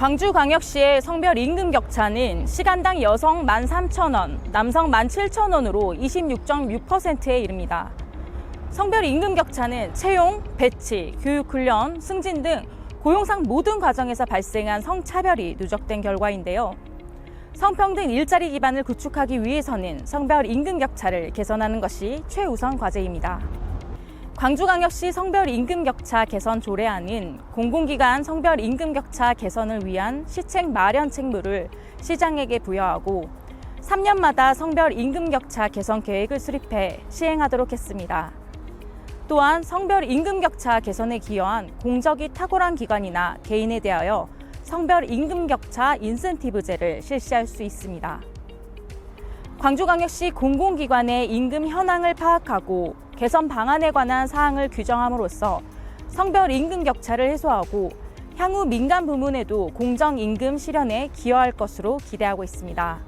광주광역시의 성별 임금 격차는 시간당 여성 13,000원, 남성 17,000원으로 26.6%에 이릅니다. 성별 임금 격차는 채용, 배치, 교육 훈련, 승진 등 고용상 모든 과정에서 발생한 성차별이 누적된 결과인데요. 성평등 일자리 기반을 구축하기 위해서는 성별 임금 격차를 개선하는 것이 최우선 과제입니다. 광주광역시 성별 임금 격차 개선 조례안은 공공기관 성별 임금 격차 개선을 위한 시책 마련 책무를 시장에게 부여하고 3년마다 성별 임금 격차 개선 계획을 수립해 시행하도록 했습니다. 또한 성별 임금 격차 개선에 기여한 공적이 탁월한 기관이나 개인에 대하여 성별 임금 격차 인센티브제를 실시할 수 있습니다. 광주광역시 공공기관의 임금 현황을 파악하고 개선 방안에 관한 사항을 규정함으로써 성별 임금 격차를 해소하고 향후 민간 부문에도 공정 임금 실현에 기여할 것으로 기대하고 있습니다.